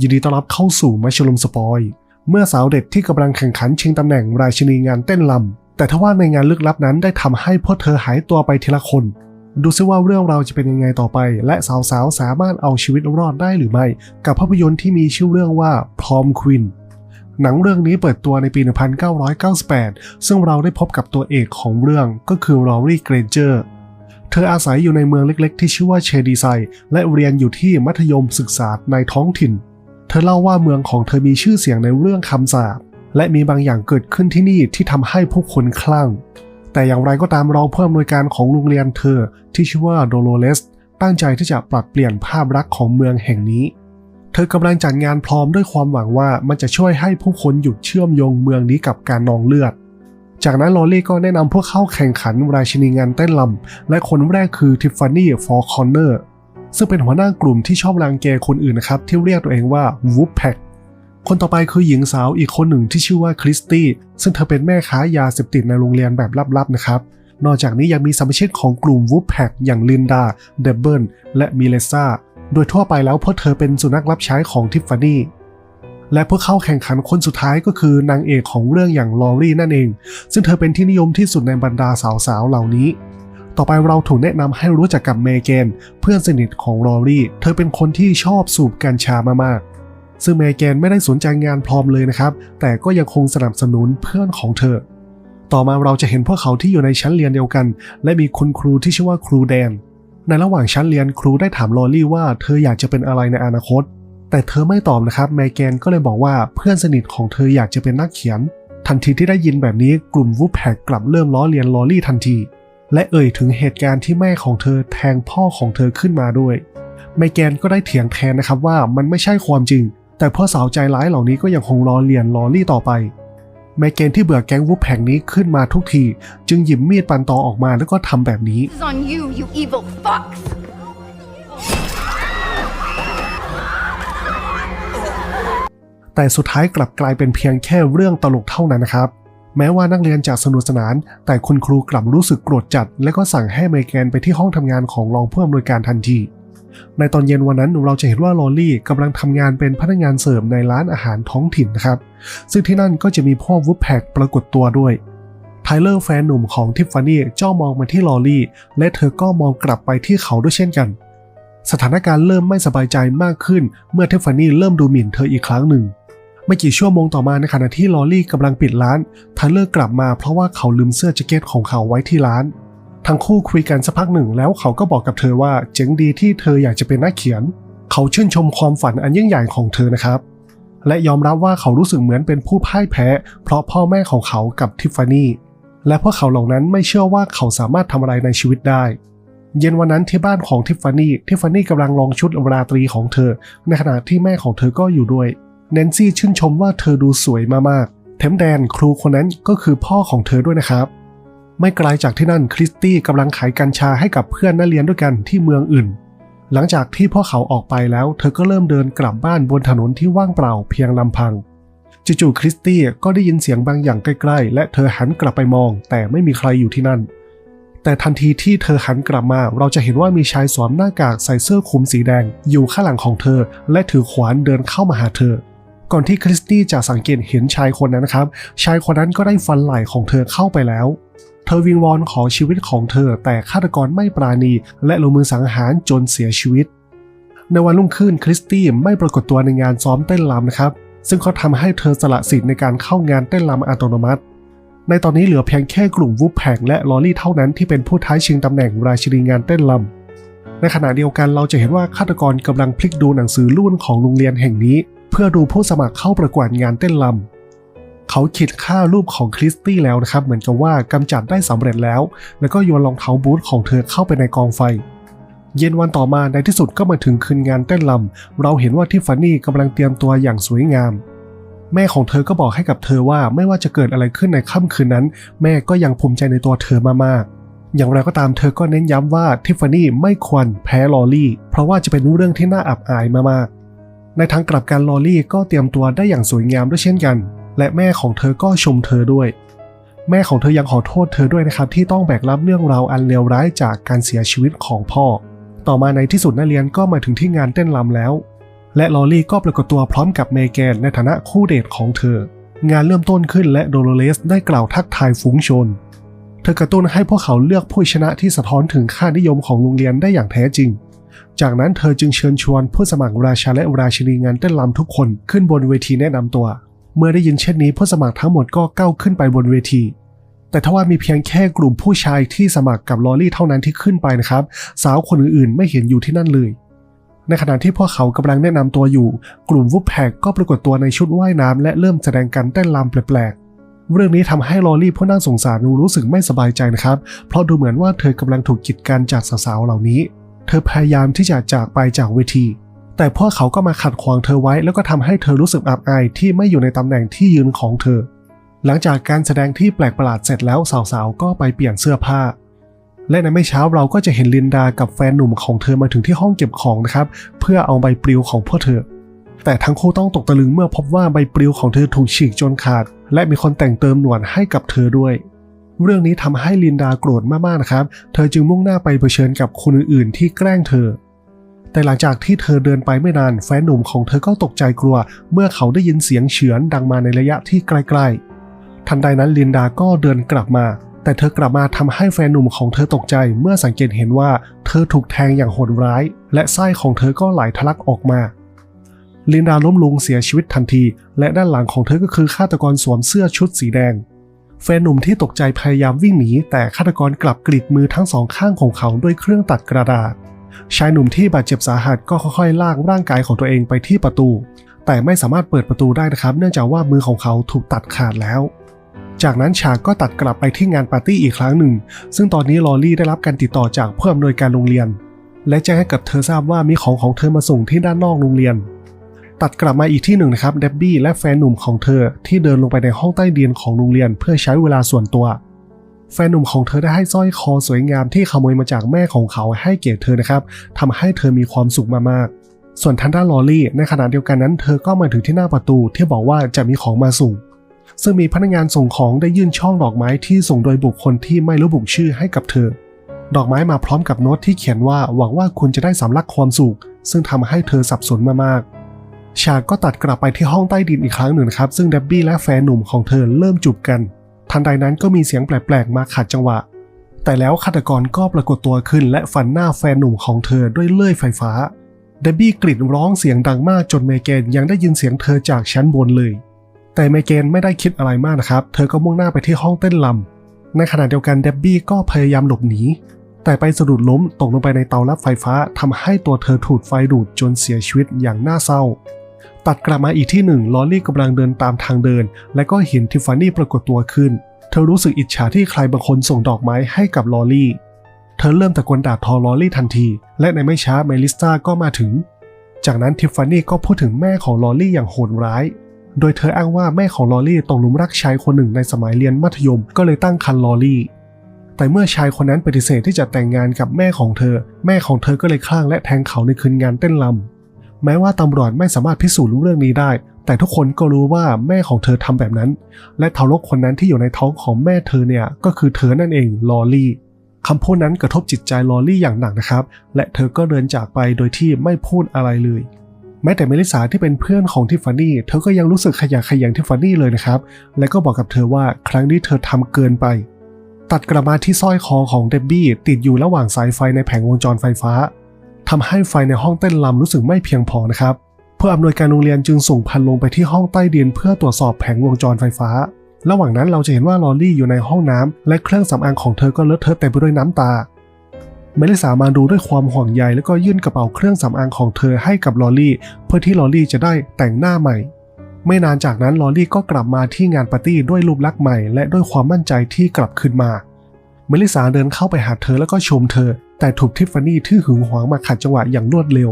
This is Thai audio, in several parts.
ยินดีต้อนรับเข้าสู่มัชลุมสปอย เมื่อสาวเด็กที่กำลังแข่งขันชิงตำแหน่งราชินีงานเต้นลำ แต่ทว่าในงานลึกลับนั้นได้ทำให้พวกเธอหายตัวไปทีละคน ดูซิว่าเรื่องราวจะเป็นยังไงต่อไป และสาวๆสามารถเอาชีวิตรอดได้หรือไม่ กับภาพยนตร์ที่มีชื่อเรื่องว่า Prom Queen หนังเรื่องนี้เปิดตัวในปี 1998 ซึ่งเราได้พบกับตัวเอกของเรื่องก็คือลอรี่เกรนเจอร์ เธออาศัยอยู่ในเมืองเล็กๆ ที่ชื่อว่าเชดีไซและเรียนอยู่ที่มัธยมศึกษาในท้องถิ่น เธอเล่าว่าเมืองของเธอมีชื่อเสียงในเรื่องคำสาปและมีบางอย่างเกิดขึ้นที่นี่ที่ทำให้ผู้คนคลั่ง แต่อย่างไรก็ตามรองผู้อำนวยการของโรงเรียนเธอที่ชื่อว่าโดโลเลสตั้งใจที่จะปรับเปลี่ยนภาพลักษณ์ของเมืองแห่งนี้ เธอกำลังจัดงานพร้อมด้วยความหวังว่ามันจะช่วยให้ผู้คนหยุดเชื่อมโยงเมืองนี้กับการนองเลือด จากนั้นลอรี่ก็แนะนำพวกเข้าแข่งขันราชินีงานเต้นลำและคนแรกคือทิฟฟานี่ฟอร์คอนเนอร์ ซึ่งเป็นหัวหน้ากลุ่มที่ชอบรังแกคนอื่นนะครับที่เรียกตัวเองว่าวูฟแพคคนต่อไปคือหญิงสาวอีกคนหนึ่งที่ชื่อว่าคริสตี้ซึ่งเธอเป็นแม่ค้ายาเสพติดในโรงเรียนแบบลับๆนะครับ นอกจากนี้ยังมีสมาชิกของกลุ่มวูฟแพคอย่างลินดาเดบเบิลและมิเลซ่าโดยทั่วไปแล้วพวกเธอเป็นสุนัขรับใช้ของทิฟฟานี่และผู้เข้าแข่งขันคนสุดท้ายก็คือนางเอกของเรื่องอย่างลอรี่นั่นเอง ซึ่งเธอเป็นที่นิยมที่สุดในบรรดาสาวๆเหล่านี้ ต่อไปเราถูกแนะนำให้รู้จักกับเมแกนเพื่อนสนิทของลอรี่ เธอเป็นคนที่ชอบสูบกัญชามากๆ ซึ่งเมแกนไม่ได้สนใจงานพร้อมเลยนะครับ แต่ก็ยังคงสนับสนุนเพื่อนของเธอ ต่อมาเราจะเห็นพวกเขาที่อยู่ในชั้นเรียนเดียวกัน และมีคุณครูที่ชื่อว่าครูแดน ในระหว่างชั้นเรียนครูได้ถามลอรี่ว่าเธออยากจะเป็นอะไรในอนาคต แต่เธอไม่ตอบนะครับแมแกนก็เลยบอกว่าเพื่อนสนิทของเธออยากจะเป็นนักเขียน ทันทีที่ได้ยินแบบนี้กลุ่มวูแพกกลับเริ่มล้อเลียนลอรี่ทันที และเอ่ยถึงเหตุการณ์ที่แม่ของเธอแทงพ่อของเธอขึ้นมาด้วยแมแกนก็ได้เถียงแทนนะครับว่ามันไม่ใช่ความจริง แต่พ่อสาวใจร้ายเหล่านี้ก็ยังคงล้อเลียนลอรี่ต่อไปแมแกนที่เบื่อแก๊งวูแพกนี้ขึ้นมาทุกที จึงหยิบมีดปันตอออกมาแล้วก็ทำแบบนี้ This is on you, you evil fucks! แต่สุดท้ายกลับกลายเป็นเพียงแค่เรื่องตลกเท่านั้นนะครับ แม้ว่านักเรียนจะสนุกสนาน แต่คุณครูกลับรู้สึกโกรธจัด และก็สั่งให้เมแกนไปที่ห้องทำงานของรองผู้อำนวยการทันที ในตอนเย็นวันนั้นเราจะเห็นว่าลอรี่กำลังทำงานเป็นพนักงานเสิร์ฟในร้านอาหารท้องถิ่นนะครับ ซึ่งที่นั่นก็จะมีพ่อวูดแพกปรากฏตัวด้วยไทเลอร์แฟนหนุ่มของทิฟฟานี่จ้องมองมาที่ลอรี่ และเธอก็มองกลับไปที่เขาด้วยเช่นกัน สถานการณ์เริ่มไม่สบายใจมากขึ้น เมื่อทิฟฟานี่เริ่มดูหมิ่นเธออีกครั้งหนึ่ง ไม่กี่ชั่วโมงต่อมาในขณะที่ลอรี่กำลังปิดร้านไทเลอร์กลับมาเพราะว่าเขาลืมเสื้อแจ็คเก็ตของเขาไว้ที่ร้าน ทั้งคู่คุยกันสักพักหนึ่งแล้วเขาก็บอกกับเธอว่าเจ๋งดีที่เธออยากจะเป็นนักเขียน เขาชื่นชมความฝันอันยิ่งใหญ่ของเธอนะครับ และยอมรับว่าเขารู้สึกเหมือนเป็นผู้พ่ายแพ้ เพราะพ่อแม่ของเขากับทิฟฟานี่และพวกเขาเหล่านั้นไม่เชื่อว่าเขาสามารถทำอะไรในชีวิตได้เย็นวันนั้นที่บ้านของทิฟฟานี่ ทิฟฟานี่กำลังลองชุดราตรีของเธอ ในขณะที่แม่ของเธอก็อยู่ด้วย แนนซี่ชื่นชมว่าเธอดูสวยมากๆแถมแดนครูคนนั้นก็คือพ่อของเธอด้วยนะครับ ไม่ไกลจากที่นั่นคริสตี้กำลังขายกัญชาให้กับเพื่อนนักเรียนด้วยกันที่เมืองอื่น หลังจากที่พวกเขาออกไปแล้ว เธอก็เริ่มเดินกลับบ้านบนถนนที่ว่างเปล่าเพียงลำพังจู่ๆคริสตี้ก็ได้ยินเสียงบางอย่างใกล้ๆ และเธอหันกลับไปมอง แต่ไม่มีใครอยู่ที่นั่น แต่ทันทีที่เธอหันกลับมา เราจะเห็นว่ามีชายสวมหน้ากากใส่เสื้อคลุมสีแดง อยู่ข้างหลังของเธอ และถือขวานเดินเข้ามาหาเธอ ก่อนที่คริสตี้จะสังเกตเห็นชายคนนั้นนะครับ ชายคนนั้นก็ได้ฟันไหล่ของเธอเข้าไปแล้ว เธอวิงวอนขอชีวิตของเธอแต่ฆาตกรไม่ปราณี และลงมือสังหารจนเสียชีวิต ในวันรุ่งขึ้นคริสตี้ไม่ปรากฏตัวในงานซ้อมเต้นรำนะครับ ซึ่งเขาทำให้เธอสละสิทธิ์ในการเข้างานเต้นรำอัตโนมัติ ในตอนนี้เหลือเพียงแค่กลุ่มวูฟแพกและลอรี่เท่านั้นที่เป็นผู้ท้าชิงตำแหน่งราชินีงานเต้นรำในขณะเดียวกันเราจะเห็นว่าฆาตกรกำลังพลิกดูหนังสือรุ่นของโรงเรียนแห่งนี้ เพื่อดูผู้สมัครเข้าประกวดงานเต้นรำเขาขีดค่ารูปของคริสตี้แล้วนะครับ เหมือนกับว่ากำจัดได้สำเร็จแล้ว แล้วก็โยนรองเท้าบูทของเธอเข้าไปในกองไฟ เย็นวันต่อมาในที่สุดก็มาถึงคืนงานเต้นรำเราเห็นว่าทิฟฟานี่กำลังเตรียมตัวอย่างสวยงาม แม่ของเธอก็บอกให้กับเธอว่าไม่ว่าจะเกิดอะไรขึ้นในค่ำคืนนั้น แม่ก็ยังภูมิใจในตัวเธอมากๆอย่างไรก็ตามเธอก็เน้นย้ำว่าทิฟฟานี่ไม่ควรแพ้ลอรี่ เพราะว่าจะเป็นเรื่องที่น่าอับอายมากๆ ในทางกลับกันลอรี่ก็เตรียมตัวได้อย่างสวยงามด้วยเช่นกัน และแม่ของเธอก็ชมเธอด้วย แม่ของเธอยังขอโทษเธอด้วยนะครับ ที่ต้องแบกรับเรื่องราวอันเลวร้ายจากการเสียชีวิตของพ่อ ต่อมาในที่สุดนักเรียนก็มาถึงที่งานเต้นรำแล้ว และลอรี่ก็ปรากฏตัวพร้อมกับเมแกนในฐานะคู่เดทของเธอ งานเริ่มต้นขึ้นและโดโลเรสได้กล่าวทักทายฝูงชน เธอกระตุ้นให้พวกเขาเลือกผู้ชนะที่สะท้อนถึงค่านิยมของโรงเรียนได้อย่างแท้จริง จากนั้นเธอจึงเชิญชวนผู้สมัครราชาและราชินีงานเต้นรำทุกคนขึ้นบนเวทีแนะนำตัว เมื่อได้ยินเช่นนี้ผู้สมัครทั้งหมดก็ก้าวขึ้นไปบนเวที แต่ทว่ามีเพียงแค่กลุ่มผู้ชายที่สมัครกับลอรี่เท่านั้นที่ขึ้นไปนะครับ สาวคนอื่นๆ ไม่เห็นอยู่ที่นั่นเลย ในขณะที่พวกเขากำลังแนะนำตัวอยู่ กลุ่มวูบแพกก็ปรากฏตัวในชุดว่ายน้ำและเริ่มแสดงการเต้นรำแปลกๆเรื่องนี้ทำให้ลอรี่ผู้น่าสงสารรู้สึกไม่สบายใจนะครับ เพราะดูเหมือนว่าเธอกำลังถูกกีดกันจากสาวๆเหล่านี้ เธอพยายามที่จะจากไปจากเวที แต่พวกเขาก็มาขัดขวางเธอไว้ แล้วก็ทำให้เธอรู้สึกอับอายที่ไม่อยู่ในตำแหน่งที่ยืนของเธอ หลังจากการแสดงที่แปลกประหลาดเสร็จแล้วสาวๆก็ไปเปลี่ยนเสื้อผ้า และในไม่ช้าเราก็จะเห็นลินดากับแฟนหนุ่มของเธอมาถึงที่ห้องเก็บของนะครับ เพื่อเอาใบปลิวของพวกเธอ แต่ทั้งคู่ต้องตกตะลึงเมื่อพบว่าใบปลิวของเธอถูกฉีกจนขาด และมีคนแต่งเติมหนวดให้กับเธอด้วย เรื่องนี้ทำให้ลินดาโกรธมากๆนะครับ เธอจึงมุ่งหน้าไปเผชิญกับคนอื่นๆ ที่แกล้งเธอ แต่หลังจากที่เธอเดินไปไม่นานแฟนหนุ่มของเธอก็ตกใจกลัว เมื่อเขาได้ยินเสียงเฉือนดังมาในระยะที่ใกล้ๆ ทันใดนั้นลินดาก็เดินกลับมา แต่เธอกลับมาทำให้แฟนหนุ่มของเธอตกใจ เมื่อสังเกตเห็นว่าเธอถูกแทงอย่างโหดร้าย และไส้ของเธอก็ไหลทะลักออกมาลินดาล้มลงเสียชีวิตทันที และด้านหลังของเธอก็คือฆาตกรสวมเสื้อชุดสีแดง แฟนหนุ่มที่ตกใจพยายามวิ่งหนี แต่ฆาตกรกลับกรีดมือทั้งสองข้างของเขาด้วยเครื่องตัดกระดาษ ชายหนุ่มที่บาดเจ็บสาหัสก็ค่อยๆลากร่างกายของตัวเองไปที่ประตู แต่ไม่สามารถเปิดประตูได้นะครับ เนื่องจากว่ามือของเขาถูกตัดขาดแล้ว จากนั้นฉากก็ตัดกลับไปที่งานปาร์ตี้อีกครั้งหนึ่ง ซึ่งตอนนี้ลอรี่ได้รับการติดต่อจากผู้อำนวยการโรงเรียน และแจ้งให้กับเธอทราบว่ามีของของเธอมาส่งที่ด้านนอกโรงเรียน ตัดกลับมาอีกที่หนึ่งนะครับเดบบี้และแฟนหนุ่มของเธอที่เดินลงไปในห้องใต้ดินของโรงเรียนเพื่อใช้เวลาส่วนตัว แฟนหนุ่มของเธอได้ให้สร้อยคอสวยงามที่ขโมยมาจากแม่ของเขาให้เกียรติเธอนะครับทำให้เธอมีความสุขมากๆ ส่วนทางด้าลอรี่ในขณะเดียวกันนั้น เธอก็มาถึงที่หน้าประตูที่บอกว่าจะมีของมาส่งซึ่งมีพนักงานส่งของได้ยื่นช่องดอกไม้ที่ส่งโดยบุคคลที่ไม่ระบุชื่อให้กับเธอ ดอกไม้มาพร้อมกับโน้ตที่เขียนว่าหวังว่าคุณจะได้สำลักความสุข ซึ่งทำให้เธอสับสนมากๆ ฉากก็ตัดกลับไปที่ห้องใต้ดินอีกครั้งหนึ่งนะครับซึ่งเดบบี้และแฟนหนุ่มของเธอเริ่มจูบกัน ทันใดนั้นก็มีเสียงแปลกๆ มาขัดจังหวะ แต่แล้วฆาตกรก็ปรากฏตัวขึ้นและฟันหน้าแฟนหนุ่มของเธอด้วยเลื่อยไฟฟ้าเดบบี้กรีดร้องเสียงดังมากจนเมแกนยังได้ยินเสียงเธอจากชั้นบนเลย แต่เมแกนไม่ได้คิดอะไรมากนะครับ เธอก็มุ่งหน้าไปที่ห้องเต้นลำในขณะเดียวกันเดบบี้ก็พยายามหลบหนี แต่ไปสะดุดล้มตกลงไปในเตารับไฟฟ้าทำให้ตัวเธอถูกไฟดูดจนเสียชีวิตอย่างน่าเศร้า ตัดกลับมาอีกที่หนึ่งลอรี่กำลังเดินตามทางเดิน และก็เห็นทิฟฟานี่ปรากฏตัวขึ้น เธอรู้สึกอิจฉาที่ใครบางคนส่งดอกไม้ให้กับลอรี่ เธอเริ่มตะโกนด่าทอลอรี่ทันที และในไม่ช้าเมลิสตาก็มาถึง จากนั้นทิฟฟานี่ก็พูดถึงแม่ของลอรี่อย่างโหดร้าย โดยเธออ้างว่าแม่ของลอรี่ตกหลุมรักชายคนหนึ่งในสมัยเรียนมัธยมก็เลยตั้งครรภ์ลอรี่แต่เมื่อชายคนนั้นปฏิเสธที่จะแต่งงานกับแม่ของเธอ แม่ของเธอก็เลยคลั่งและแทงเขาในคืนงานเต้นรำ แม้ว่าตำรวจไม่สามารถพิสูจน์รู้เรื่องนี้ได้ แต่ทุกคนก็รู้ว่าแม่ของเธอทำแบบนั้น และทารกคนนั้นที่อยู่ในท้องของแม่เธอเนี่ยก็คือเธอนั่นเองลอรี่คำพูดนั้นกระทบจิตใจลอรี่อย่างหนักนะครับ และเธอก็เดินจากไปโดยที่ไม่พูดอะไรเลยแม้แต่เมลิสาที่เป็นเพื่อนของทิฟฟานี่เธอก็ยังรู้สึกขยะแขยงทิฟฟานี่เลยนะครับ และก็บอกกับเธอว่าครั้งนี้เธอทำเกินไป ตัดกลับมาที่สร้อยคอของเดบบี้ติดอยู่ระหว่างสายไฟในแผงวงจรไฟฟ้า ทำให้ไฟในห้องเต้นรำรู้สึกไม่เพียงพอนะครับ เพื่ออำนวยการโรงเรียนจึงส่งพันลงไปที่ห้องใต้ดินเพื่อตรวจสอบแผงวงจรไฟฟ้า ระหว่างนั้นเราจะเห็นว่าลอรี่อยู่ในห้องน้ำและเครื่องสำอางของเธอก็เลอะเทอะเต็มไปด้วยน้ำตาเมลิสามาดูด้วยความห่วงใยแล้วก็ยื่นกระเป๋าเครื่องสำอางของเธอให้กับลอรี่ เพื่อที่ลอรี่จะได้แต่งหน้าใหม่ ไม่นานจากนั้นลอรี่ก็กลับมาที่งานปาร์ตี้ด้วยรูปลักษณ์ใหม่ และด้วยความมั่นใจที่กลับคืนมา เมลิสาเดินเข้าไปหาเธอแล้วก็ชมเธอ แต่ถูกทิฟฟานี่ที่หึงหวงมาขัดจังหวะอย่างรวดเร็ว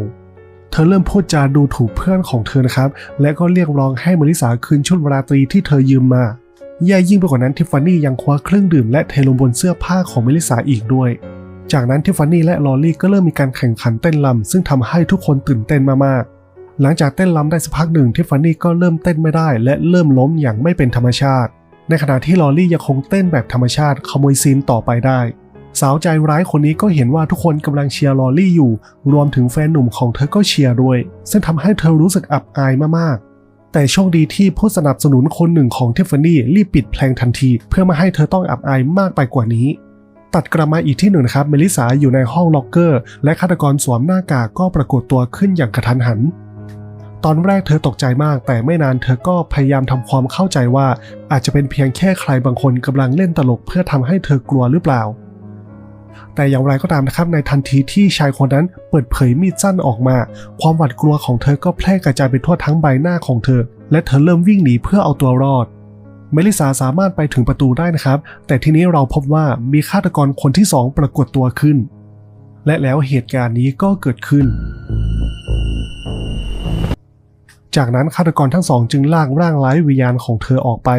เธอเริ่มพูดจาดูถูกเพื่อนของเธอนะครับ และก็เรียกร้องให้เมลิสาคืนชุดราตรีที่เธอยืมมาแย่ยิ่งไปกว่านั้นทิฟฟานี่ยังคว้าเครื่องดื่มและเทลงบนเสื้อผ้าของเมลิสาอีกด้วย จากนั้นทิฟฟานี่และลอรี่ก็เริ่มมีการแข่งขันเต้นรำซึ่งทำให้ทุกคนตื่นเต้นมากๆหลังจากเต้นรำได้สักพักหนึ่งทิฟฟานี่ก็เริ่มเต้นไม่ได้ และเริ่มล้มอย่างไม่เป็นธรรมชาติ ในขณะที่ลอรี่ยังคงเต้นแบบธรรมชาติขโมยซีนต่อไปได้ สาวใจร้ายคนนี้ก็เห็นว่าทุกคนกำลังเชียร์ลอรี่อยู่ รวมถึงแฟนหนุ่มของเธอก็เชียร์ด้วย ซึ่งทำให้เธอรู้สึกอับอายมากๆ แต่โชคดีที่ผู้สนับสนุนคนหนึ่งของทิฟฟานี่รีบปิดเพลงทันที เพื่อไม่ให้เธอต้องอับอายมากไปกว่านี้ตัดกลับมาอีกที่หนึ่งนะครับ เมลิสาอยู่ในห้องล็อกเกอร์ และฆาตกรสวมหน้ากากก็ปรากฏตัวขึ้นอย่างกระทันหัน ตอนแรกเธอตกใจมาก แต่ไม่นานเธอก็พยายามทำความเข้าใจว่า อาจจะเป็นเพียงแค่ใครบางคนกำลังเล่นตลกเพื่อทำให้เธอกลัวหรือเปล่า แต่อย่างไรก็ตามนะครับในทันทีที่ชายคนนั้นเปิดเผยมีดสั้นออกมา ความหวาดกลัวของเธอก็แพร่กระจายไปทั่วทั้งใบหน้าของเธอ และเธอเริ่มวิ่งหนีเพื่อเอาตัวรอดเมลิสาสามารถไปถึงประตูได้นะครับ แต่ทีนี้เราพบว่ามีฆาตกรคนที่สองปรากฏตัวขึ้น และแล้วเหตุการณ์นี้ก็เกิดขึ้น จากนั้นฆาตกรทั้งสองจึงลากร่างไร้วิญญาณของเธอออกไป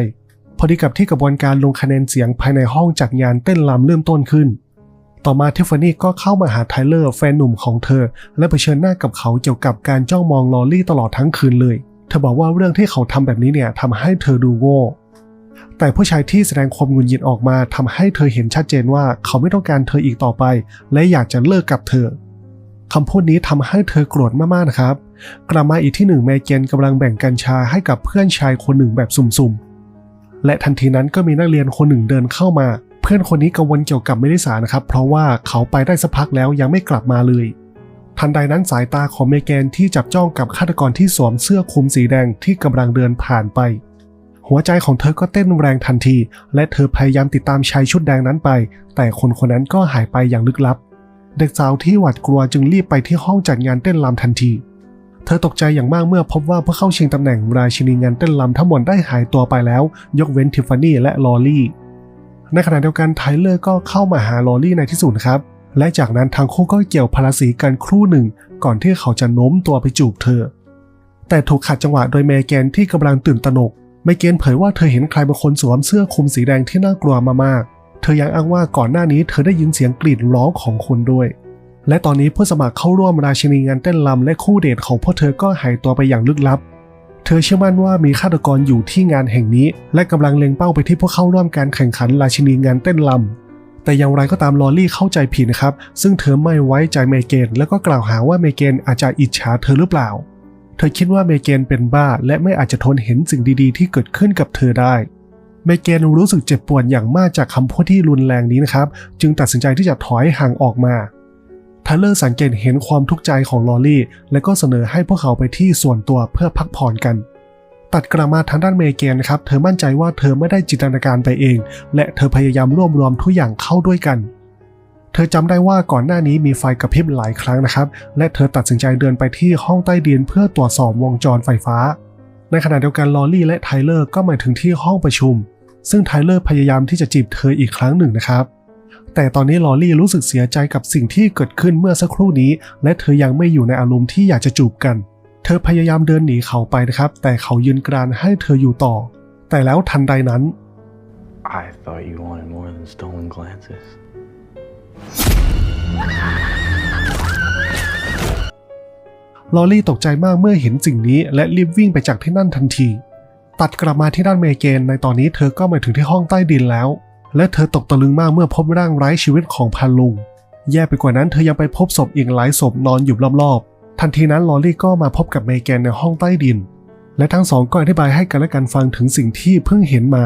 พอดีกับที่กระบวนการลงคะแนนเสียงภายในห้องจัดงานเต้นรำเริ่มต้นขึ้น ต่อมาทิฟฟานี่ก็เข้ามาหาไทเลอร์แฟนหนุ่มของเธอ และเผชิญหน้ากับเขาเกี่ยวกับการจ้องมองลอรี่ตลอดทั้งคืนเลย เธอบอกว่าเรื่องที่เขาทำแบบนี้เนี่ยทำให้เธอดูโง่แต่ผู้ชายที่แสดงความหงุดหงิดออกมาทำให้เธอเห็นชัดเจนว่าเขาไม่ต้องการเธออีกต่อไป และอยากจะเลิกกับเธอ คำพูดนี้ทำให้เธอโกรธมากๆนะครับ กลับมาอีกที่หนึ่งเมเกนกำลังแบ่งกัญชาให้กับเพื่อนชายคนหนึ่งแบบสุ่มๆ และทันทีนั้นก็มีนักเรียนคนหนึ่งเดินเข้ามา เพื่อนคนนี้กังวลเกี่ยวกับเมลิสานะครับ เพราะว่าเขาไปได้สักพักแล้วยังไม่กลับมาเลย ทันใดนั้นสายตาของเมแกนที่จับจ้องกับฆาตกรที่สวมเสื้อคลุมสีแดงที่กำลังเดินผ่านไป หัวใจของเธอก็เต้นแรงทันที และเธอพยายามติดตามชายชุดแดงนั้นไป แต่คนคนนั้นก็หายไปอย่างลึกลับ เด็กสาวที่หวาดกลัวจึงรีบไปที่ห้องจัดงานเต้นรำทันที เธอตกใจอย่างมากเมื่อพบว่าผู้เข้าชิงตำแหน่งราชินีงานเต้นรำทั้งหมดได้หายตัวไปแล้ว ยกเว้นทิฟฟานี่และลอรี่ ในขณะเดียวกันไทเลอร์ก็เข้ามาหาลอรี่ในที่สุดครับ และจากนั้นทั้งคู่ก็เกี่ยวพลาสีกันครู่หนึ่ง ก่อนที่เขาจะโน้มตัวไปจูบเธอ แต่ถูกขัดจังหวะโดยเมแกนที่กำลังตื่นตระหนก เมแกนเผยว่าเธอเห็นใครบางคนสวมเสื้อคลุมสีแดงที่น่ากลัวมากๆ ธอยังอ้างว่าก่อนหน้านี้เธอได้ยินเสียงกรีดร้องของคนด้วย และตอนนี้ผู้สมัครเข้าร่วมราชินีงานเต้นรำและคู่เดทของพวกเธอก็หายตัวไปอย่างลึกลับ เธอเชื่อมั่นว่ามีฆาตกรอยู่ที่งานแห่งนี้ และกำลังเล็งเป้าไปที่พวกเข้าร่วมการแข่งขันราชินีงานเต้นรำแต่อย่างไรก็ตามลอรี่เข้าใจผิดนะครับ ซึ่งเธอไม่ไว้ใจเมเกนแล้วก็กล่าวหาว่าเมเกนอาจจะอิจฉาเธอหรือเปล่า เธอคิดว่าเมเกนเป็นบ้า และไม่อาจจะทนเห็นสิ่งดีๆ ที่เกิดขึ้นกับเธอได้ เมเกนรู้สึกเจ็บปวดอย่างมากจากคำพูดที่รุนแรงนี้นะครับ จึงตัดสินใจที่จะถอยห่างออกมาไทเลอร์สังเกตเห็นความทุกข์ใจของลอรี่ และก็เสนอให้พวกเขาไปที่ส่วนตัวเพื่อพักผ่อนกัน ตัดกลับมาทางด้านเมเกนนะครับ เธอมั่นใจว่าเธอไม่ได้จินตนาการไปเอง และเธอพยายามรวบรวมทุกอย่างเข้าด้วยกัน เธอจำได้ว่าก่อนหน้านี้มีไฟกระพริบหลายครั้งนะครับ และเธอตัดสินใจเดินไปที่ห้องใต้ดินเพื่อตรวจสอบวงจรไฟฟ้า ในขณะเดียวกันลอรี่และไทเลอร์ก็มาถึงที่ห้องประชุม ซึ่งไทเลอร์พยายามที่จะจีบเธออีกครั้งหนึ่งนะครับ แต่ตอนนี้ลอรี่รู้สึกเสียใจกับสิ่งที่เกิดขึ้นเมื่อสักครู่นี้ และเธอยังไม่อยู่ในอารมณ์ที่อยากจะจูบกัน เธอพยายามเดินหนีเขาไปนะครับ แต่เขายืนกรานให้เธออยู่ต่อ แต่แล้วทันใดนั้น I thought you wanted more than stolen glances. ลอรี่ตกใจมากเมื่อเห็นสิ่งนี้และรีบวิ่งไปจากที่นั่นทันที ตัดกลับมาที่ด้านเมเกน ในตอนนี้เธอก็มาถึงที่ห้องใต้ดินแล้ว และเธอตกตะลึงมากเมื่อพบร่างไร้ชีวิตของพันลุง แย่ไปกว่านั้นเธอยังไปพบศพอีกหลายศพนอนอยู่รอบๆ ทันทีนั้นลอรี่ก็มาพบกับเมเกนในห้องใต้ดิน และทั้งสองก็อธิบายให้กันและกันฟังถึงสิ่งที่เพิ่งเห็นมา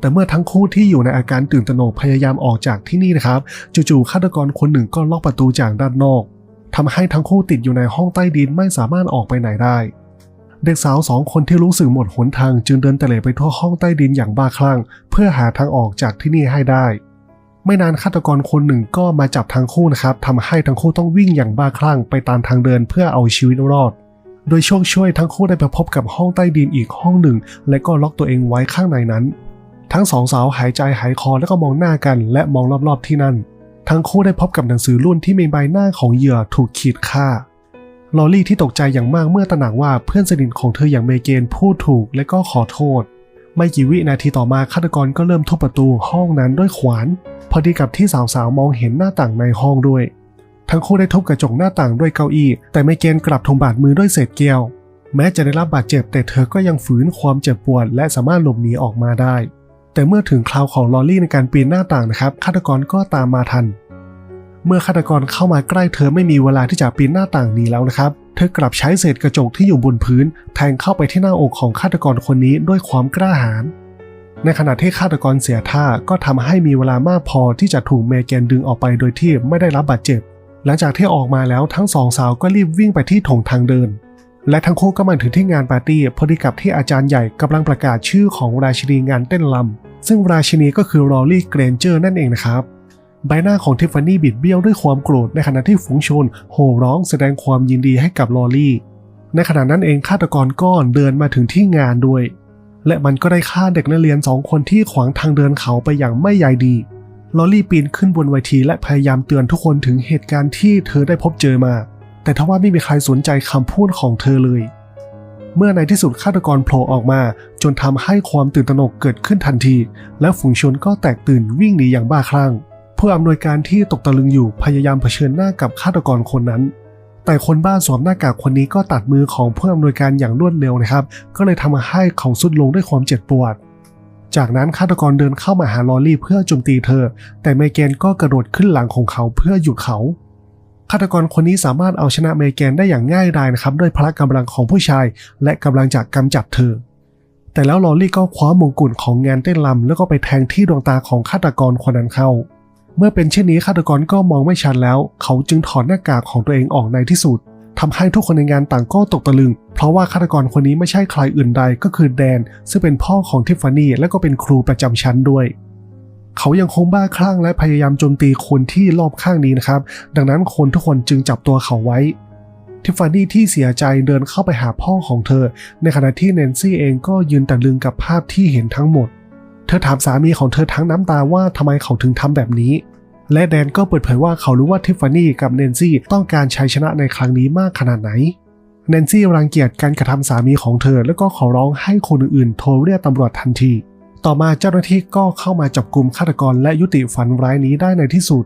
แต่เมื่อทั้งคู่ที่อยู่ในอาการตื่นตระหนกพยายามออกจากที่นี่นะครับ จู่ๆฆาตกรคนหนึ่งก็ล็อกประตูจากด้านนอกทำให้ทั้งคู่ติดอยู่ในห้องใต้ดินไม่สามารถออกไปไหนได้ เด็กสาวสองคนที่รู้สึกหมดหนทางจึงเดินเตะเลไปทั่วห้องใต้ดินอย่างบ้าคลั่ง เพื่อหาทางออกจากที่นี่ให้ได้ ไม่นานฆาตกรคนหนึ่งก็มาจับทั้งคู่นะครับทำให้ทั้งคู่ต้องวิ่งอย่างบ้าคลั่งไปตามทางเดินเพื่อเอาชีวิตรอด โดยช่วงช่วยทั้งคู่ได้ไปพบกับห้องใต้ดินอีกห้องหนึ่ง และก็ล็อกตัวเองไว้ข้างในนั้น ทั้งสองสาวหายใจหายคอแล้วก็มองหน้ากัน และมองรอบๆที่นั่น ทั้งคู่ได้พบกับหนังสือรุ่นที่มีใบหน้าของเหยื่อถูกขีดฆ่า ลอรี่ที่ตกใจอย่างมากเมื่อตระหนักว่าเพื่อนสนิทของเธออย่างเมเกนพูดถูกและก็ขอโทษ ไม่กี่วินาทีต่อมาฆาตกรก็เริ่มทุบประตูห้องนั้นด้วยขวาน พอดีกับที่สาวๆมองเห็นหน้าต่างในห้องด้วย ทั้งคู่ได้ทุบกระจกหน้าต่างด้วยเก้าอี้ แต่เมเกนกลับทงบาดมือด้วยเศษแก้วแม้จะได้รับบาดเจ็บแต่เธอก็ยังฝืนความเจ็บปวดและสามารถหลบหนีออกมาได้ แต่เมื่อถึงคราวของลอรี่ในการปีนหน้าต่างนะครับฆาตกรก็ตามมาทัน เมื่อฆาตกรเข้ามาใกล้เธอไม่มีเวลาที่จะปีนหน้าต่างหนีแล้วนะครับ เธอกลับใช้เศษกระจกที่อยู่บนพื้น แทงเข้าไปที่หน้าอกของฆาตกรคนนี้ด้วยความกล้าหาญ ในขณะที่ฆาตกรเสียท่าก็ทำให้มีเวลามากพอที่จะถูกเมแกนดึงออกไปโดยที่ไม่ได้รับบาดเจ็บ หลังจากที่ออกมาแล้วทั้งสองสาวก็รีบวิ่งไปที่ถงทางเดิน และทั้งคู่ก็มาถึงที่งานปาร์ตี้พอดีกับที่อาจารย์ใหญ่กำลังประกาศชื่อของราชินีงานเต้นลำซึ่งราชินีก็คือรอลลี่เกรนเจอร์นั่นเองนะครับ ใบหน้าของเทฟฟานี่บิดเบี้ยวด้วยความโกรธในขณะที่ฝูงชน โห่ร้องแสดงความยินดีให้กับลอรี่ ในขณะนั้นเองฆาตกรก็เดินมาถึงที่งานด้วย และมันก็ได้ฆ่าเด็กนักเรียนสองคนที่ขวางทางเดินเขาไปอย่างไม่ใยดี ลอรี่ปีนขึ้นบนเวทีและพยายามเตือนทุกคนถึงเหตุการณ์ที่เธอได้พบเจอมา แต่ทว่าไม่มีใครสนใจคำพูดของเธอเลย เมื่อในที่สุดฆาตกรโผล่ออกมา จนทำให้ความตื่นตระหนกเกิดขึ้นทันที และฝูงชนก็แตกตื่นวิ่งหนีอย่างบ้าคลั่ง ผู้อำนวยการที่ตกตะลึงอยู่พยายามเผชิญหน้ากับฆาตกรคนนั้น แต่คนบ้าสวมหน้ากากคนนี้ก็ตัดมือของผู้อำนวยการอย่างรวดเร็วนะครับ ก็เลยทำให้เขาสุดลงด้วยความเจ็บปวด จากนั้นฆาตกรเดินเข้ามาหาลอรี่เพื่อโจมตีเธอ แต่เมแกนก็กระโดดขึ้นหลังของเขาเพื่อหยุดเขาฆาตกรคนนี้สามารถเอาชนะเมแกนได้อย่างง่ายดายนะครับ ด้วยพละกำลังของผู้ชาย และกำลังจะกำจัดเธอ แต่แล้วลอรี่ก็คว้ามงกุฎของงานเต้นรำแล้วก็ไปแทงที่ดวงตาของฆาตกรคนนั้นเข้า เมื่อเป็นเช่นนี้ฆาตกรก็มองไม่ชัดแล้ว เขาจึงถอดหน้ากากของตัวเองออกในที่สุดทำให้ทุกคนในงานต่างก็ตกตะลึง เพราะว่าฆาตกรคนนี้ไม่ใช่ใครอื่นใดก็คือแดน ซึ่งเป็นพ่อของทิฟฟานี่และก็เป็นครูประจำชั้นด้วย เขายังคงบ้าคลั่งและพยายามโจมตีคนที่รอบข้างนี้นะครับ ดังนั้นคนทุกคนจึงจับตัวเขาไว้ ทิฟฟานี่ที่เสียใจเดินเข้าไปหาพ่อของเธอ ในขณะที่แนนซี่เองก็ยืนตะลึงกับภาพที่เห็นทั้งหมด เธอถามสามีของเธอทั้งน้ำตาว่าทำไมเขาถึงทำแบบนี้ และแดนก็เปิดเผยว่าเขารู้ว่าทิฟฟานี่กับแนนซี่ต้องการชัยชนะในครั้งนี้มากขนาดไหนแนนซี่รังเกียจการกระทำสามีของเธอ แล้วก็ขอร้องให้คนอื่นๆ โทรเรียกตำรวจทันที ต่อมาเจ้าหน้าที่ก็เข้ามาจับกลุ่มฆาตกรและยุติฝันร้ายนี้ได้ในที่สุด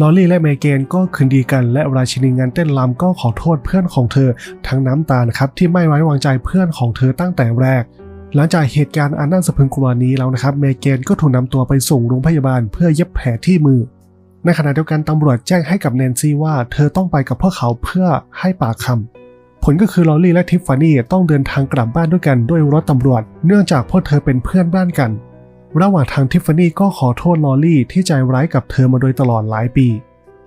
ลอรี่และเมเกนก็คืนดีกันและราชินีงานเต้นรำก็ขอโทษเพื่อนของเธอทั้งน้ำตานะครับที่ไม่ไว้วางใจเพื่อนของเธอตั้งแต่แรก หลังจากเหตุการณ์อันน่าสะพรึงกลัวนี้แล้วนะครับ เมเกนก็ถูกนำตัวไปส่งโรงพยาบาลเพื่อเย็บแผลที่มือ ในขณะเดียวกันตำรวจแจ้งให้กับแนนซี่ว่าเธอต้องไปกับพวกเขาเพื่อให้ปากคำผลก็คือลอรี่และทิฟฟานี่ต้องเดินทางกลับบ้านด้วยกันด้วยรถตำรวจ เนื่องจากพวกเธอเป็นเพื่อนบ้านกัน ระหว่างทางทิฟฟานี่ก็ขอโทษลอรี่ที่ใจร้ายกับเธอมาโดยตลอดหลายปี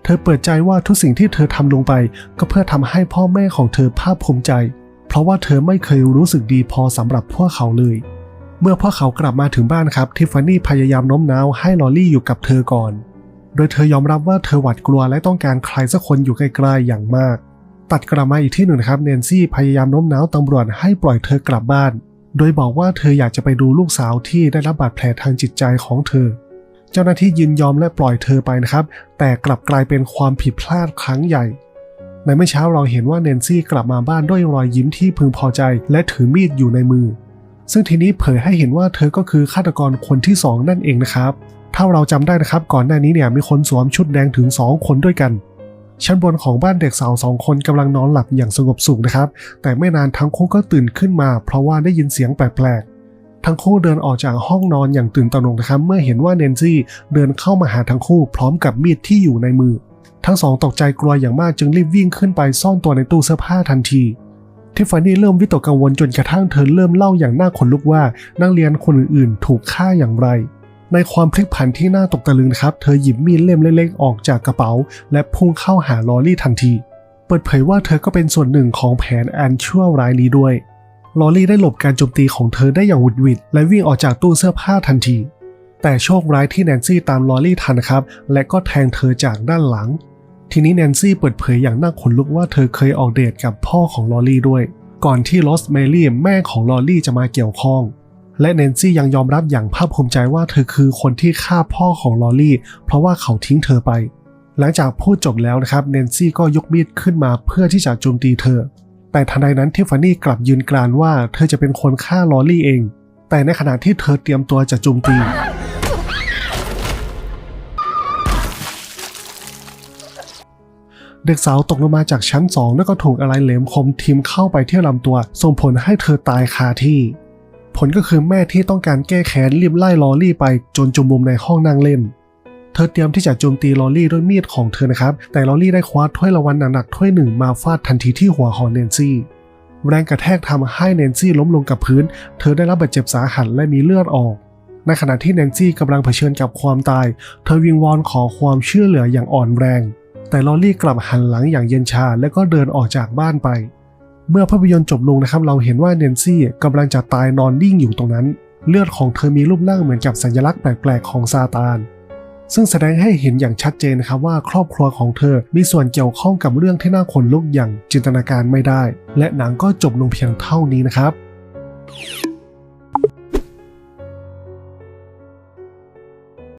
เธอเปิดใจว่าทุกสิ่งที่เธอทำลงไป ก็เพื่อทำให้พ่อแม่ของเธอภาคภูมิใจ ราะว่าเธอไม่เคยรู้สึกดีพอสำหรับพวกเขาเลย เมื่อพวกเขากลับมาถึงบ้านครับทิฟฟานี่พยายามโน้มน้าวให้ลอรี่อยู่กับเธอก่อน โดยเธอยอมรับว่าเธอหวาดกลัวและต้องการใครสักคนอยู่ไกลๆอย่างมาก ตัดกลับมาอีกที่หนึ่งครับแนนซี่พยายามโน้มน้าวตำรวจให้ปล่อยเธอกลับบ้าน โดยบอกว่าเธออยากจะไปดูลูกสาวที่ได้รับบาดแผลทางจิตใจของเธอ เจ้าหน้าที่ยินยอมและปล่อยเธอไปนะครับ แต่กลับกลายเป็นความผิดพลาดครั้งใหญ่ ในเมื่อเช้าเราเห็นว่าแนนซี่กลับมาบ้านด้วยรอยยิ้มที่พึงพอใจ และถือมีดอยู่ในมือ ซึ่งทีนี้เผยให้เห็นว่าเธอก็คือฆาตกรคนที่สองนั่นเองนะครับ ถ้าเราจำได้นะครับก่อนหน้านี้เนี่ยมีคนสวมชุดแดงถึง 2 คนด้วยกัน ชั้นบนของบ้านเด็กสาวสองคนกำลังนอนหลับอย่างสงบสุขนะครับ แต่ไม่นานทั้งคู่ก็ตื่นขึ้นมา เพราะว่าได้ยินเสียงแปลกๆทั้งคู่เดินออกจากห้องนอนอย่างตื่นตระหนกนะครับ เมื่อเห็นว่าเนนซี่เดินเข้ามาหาทั้งคู่พร้อมกับมีดที่อยู่ในมือ ทั้งสองตกใจกลัวอย่างมากจึงรีบวิ่งขึ้นไปซ่อนตัวในตู้เสื้อผ้าทันทีทิฟฟานี่เริ่มวิตกกังวลจนกระทั่งเธอเริ่มเล่าอย่างน่าขนลุกว่านักเรียนคนอื่นๆ ถูกฆ่าอย่างไร ในความพลิกผันที่น่าตกตะลึงครับ เธอหยิบมีดเล่มเล็กๆออกจากกระเป๋า และพุ่งเข้าหาลอรี่ทันที เปิดเผยว่าเธอก็เป็นส่วนหนึ่งของแผนอันชั่วร้ายนี้ด้วย ลอรี่ได้หลบการโจมตีของเธอได้อย่างหวุดหวิดและวิ่งออกจากตู้เสื้อผ้าทันที แต่โชคร้ายที่แนนซี่ตามลอรี่ทันครับ และก็แทงเธอจากด้านหลัง ทีนี้แนนซี่เปิดเผยอย่างน่าขนลุกว่าเธอเคยออกเดทกับพ่อของลอรี่ด้วย ก่อนที่ลอสเมลี่แม่ของลอรี่จะมาเกี่ยวข้อง และแนนซี่ยังยอมรับอย่างภาคภูมิใจว่าเธอคือคนที่ฆ่าพ่อของลอรี่เพราะว่าเขาทิ้งเธอไป หลังจากพูดจบแล้วนะครับแนนซี่ก็ยกมีดขึ้นมาเพื่อที่จะโจมตีเธอ แต่ทันใดนั้นทิฟฟานี่กลับยืนกรานว่าเธอจะเป็นคนฆ่าลอรี่เอง แต่ในขณะที่เธอเตรียมตัวจะโจมตี เด็กสาวตกลงมาจากชั้นสองแล้วก็ถูกอะไรเหลมคมทิมเข้าไปที่ลำตัว ส่งผลให้เธอตายคาที่ ผลก็คือแม่ที่ต้องการแก้แค้นรีบไล่ลอรี่ไปจนจมมุมในห้องนั่งเล่น เธอเตรียมที่จะโจมตีลอรี่ด้วยมีดของเธอนะครับ แต่ลอรี่ได้คว้าถ้วยรางวัลหนักๆถ้วยหนึ่งมาฟาดทันทีที่หัวของแนนซี่แรงกระแทกทำให้แนนซี่ล้มลงกับพื้น เธอได้รับบาดเจ็บสาหัสและมีเลือดออก ในขณะที่แนนซี่กำลังเผชิญกับความตาย เธอวิงวอนขอความช่วยเหลืออย่างอ่อนแรง แต่ลอรี่กลับหันหลังอย่างเย็นชาและก็เดินออกจากบ้านไป เมื่อภาพยนตร์จบลงนะครับ เราเห็นว่าแนนซี่กำลังจะตายนอนนิ่งอยู่ตรงนั้น เลือดของเธอมีรูปร่างเหมือนกับสัญลักษณ์แปลกๆของซาตาน ซึ่งแสดงให้เห็นอย่างชัดเจนนะครับว่าครอบครัวของเธอมีส่วนเกี่ยวข้องกับเรื่องที่น่าขนลุกอย่างจินตนาการไม่ได้ และหนังก็จบลงเพียงเท่านี้นะครับ